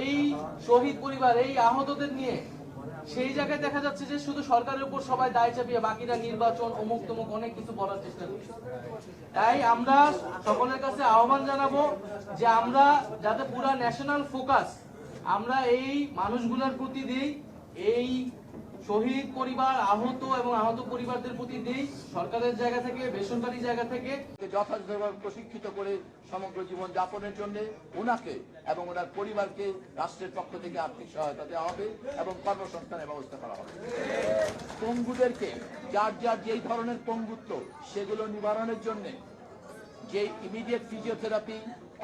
এই শহীদ পরিবার, এই আহতদের নিয়ে সেই জায়গায় দেখা যাচ্ছে যে শুধু সরকারের উপর সবাই দায় চাপিয়ে বাকিরা নির্বাচন, অমুক তমুক অনেক কিছু বলার চেষ্টা করছে। তাই আমরা সকলের কাছে আহ্বান জানাব যে আমরা যাতে পুরা ন্যাশনাল ফোকাস আমরা এই মানুষগুলোর প্রতি দিই, এই শহীদ পরিবার, আহত এবং আহত পরিবারদের প্রতি দিই সরকারের জায়গা থেকে, বেসরকারি জায়গা থেকে। যথাযথভাবে প্রশিক্ষিত করে সমগ্র জীবন যাপনের জন্য ওনাকে এবং ওনার পরিবারকে রাষ্ট্রের পক্ষ থেকে আর্থিক সহায়তা দেওয়া হবে এবং কর্মসংস্থানের ব্যবস্থা করা হবে। পঙ্গুদেরকে, যার যার যেই ধরনের পঙ্গুত্ব, সেগুলো নিবারণের জন্য যে ইমিডিয়েট ফিজিওথেরাপি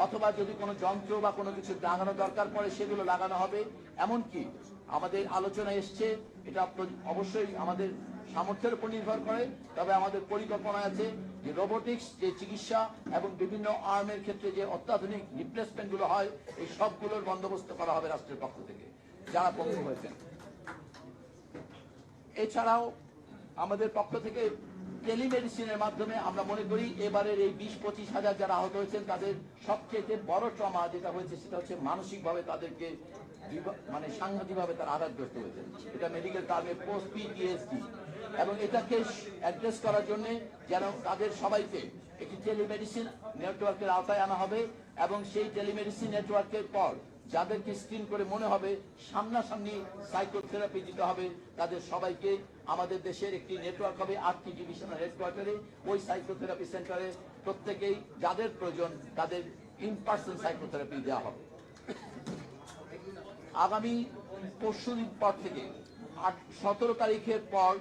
অথবা যদি কোনো যন্ত্র বা কোনো কিছু লাগানো দরকার পড়ে, সেগুলো লাগানো হবে। এমনকি আমাদের আলোচনা এসছে, এটা অবশ্যই আমাদের সামর্থ্যের উপর নির্ভর করে, তবে আমাদের পরিকল্পনা আছে যে রোবোটিক্স যে চিকিৎসা এবং বিভিন্ন আর্মের ক্ষেত্রে যে অত্যাধুনিক রিপ্লেসমেন্টগুলো হয়, এই সবগুলোর বন্দোবস্ত করা হবে রাষ্ট্রের পক্ষ থেকে। যারা পঙ্গু হয়েছেন। এছাড়াও আমাদের পক্ষ থেকে টেলিমেডিসিনের মাধ্যমে আমরা মনে করি এবারের এই বিশ পঁচিশ হাজার যারা আহত হয়েছেন, তাদের সবচেয়ে বড় ট্রমা যেটা হয়েছে সেটা হচ্ছে মানসিকভাবে তাদেরকে মানে সাংঘাতিকভাবে তারা আঘাতগ্রস্ত হয়েছে এটা মেডিকেল টার্মে পোস্ট পিটিএসডি এবং এটাকে অ্যাড্রেস করার জন্য যেন তাদের সবাইকে একটি টেলিমেডিসিন নেটওয়ার্কের আওতায় আনা হবে এবং সেই টেলিমেডিসিন নেটওয়ার্কের পর যাদেরকে স্ক্রিন করে মনে হবে, সামনাসামনি সাইকোথেরাপি দিতে হবে, তাদের সবাইকে আমাদের দেশের একটি নেটওয়ার্ক হবে আটটি ডিভিশনাল হেডকোয়ার্টারে ওই সাইকোথেরাপি সেন্টারে প্রত্যেকেই, যাদের প্রয়োজন, তাদের ইন পার্সন সাইকোথেরাপি দেওয়া হবে। আগামী পরশু দিন পর থেকে আট, সতেরো তারিখের পর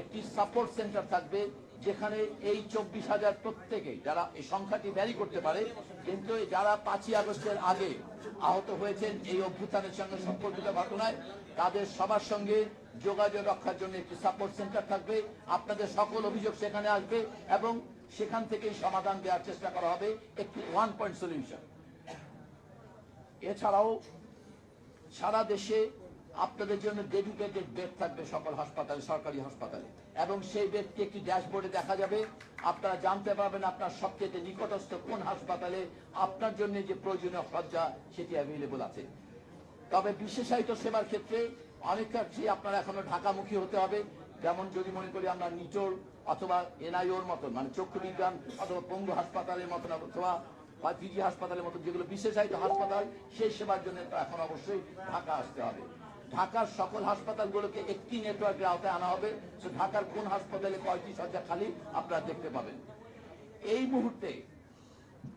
একটি সাপোর্ট সেন্টার থাকবে। যেখানে এই চব্বিশ হাজার প্রত্যেকে যারা এই সংখ্যাটি ব্যারি করতে পারে, কিন্তু যারা পাঁচই আগস্টের আগে আহত হয়েছেন এই অভ্যুত্থানের সঙ্গে সম্পর্কিত ঘটনায়, তাদের সবার সঙ্গে যোগাযোগ রক্ষার জন্য একটি সাপোর্ট সেন্টার থাকবে। আপনাদের সকল অভিযোগ সেখানে আসবে এবং সেখান থেকেই সমাধান দেওয়ার চেষ্টা করা হবে একটি ওয়ান পয়েন্ট সলিউশন এছাড়াও সারা দেশে আপনাদের জন্য ডেডিকেটেড বেড থাকবে সকল হাসপাতালে, সরকারি হাসপাতালে। এবং সেই বেডটি একটি ড্যাশবোর্ডে দেখা যাবে। আপনারা জানতে পারবেন আপনার সবচেয়ে নিকটস্থ কোন হাসপাতালে আপনার জন্য যে প্রয়োজনীয় সজ্জা সেটি অ্যাভেলেবল আছে। তবে বিশেষায়িত সেবার ক্ষেত্রে অনেক ক্ষেত্রে আপনারা এখনও ঢাকামুখী হতে হবে, যেমন যদি মনে করি আমরা নিটোর অথবা এনআইওর মতন মানে চক্ষু বিজ্ঞান অথবা পঙ্গু হাসপাতালের মতন অথবা বা পিজি হাসপাতালের মতো যেগুলো বিশেষায়িত হাসপাতাল, সেই সেবার জন্য এখন অবশ্যই ঢাকা আসতে হবে। ঢাকার সকল হাসপাতালগুলোকে একটি নেটওয়ার্কের আওতায় আনা হবে। ঢাকার কোন হাসপাতালে কয়টি শয্যা খালি আপনারা দেখতে পাবেন। এই মুহূর্তে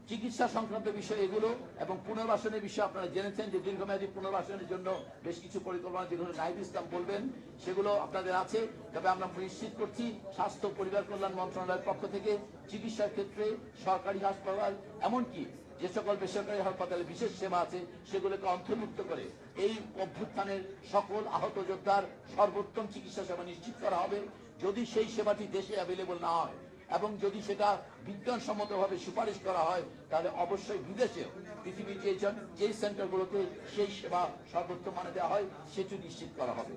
চিকিৎসা সংক্রান্ত বিষয় এগুলো এবং পুনর্বাসনের বিষয়ে আপনারা জেনেছেন যে দীর্ঘমেয়াদী পুনর্বাসনের জন্য বেশ কিছু পরিকল্পনা, যেগুলো নাইব ইসলাম বলবেন, সেগুলো আপনাদের আছে। তবে আমরা নিশ্চিত করছি স্বাস্থ্য, পরিবার কল্যাণ মন্ত্রণালয়ের পক্ষ থেকে চিকিৎসার ক্ষেত্রে সরকারি হাসপাতাল, এমনকি যে সকল বেসরকারি হাসপাতালে বিশেষ সেবা আছে, সেগুলোকে অন্তর্ভুক্ত করে এই অভ্যুত্থানের সকল আহত যোদ্ধার সর্বোত্তম চিকিৎসা সেবা নিশ্চিত করা হবে। যদি সেই সেবাটি দেশে অ্যাভেলেবল না হয় এবং যদি সেটা বিজ্ঞানসম্মতভাবে সুপারিশ করা হয়, তাহলে অবশ্যই বিদেশেও পৃথিবীর যে যে সেন্টারগুলোতে সেই সেবা সর্বোচ্চ মানে দেওয়া হয়, সেটি নিশ্চিত করা হবে।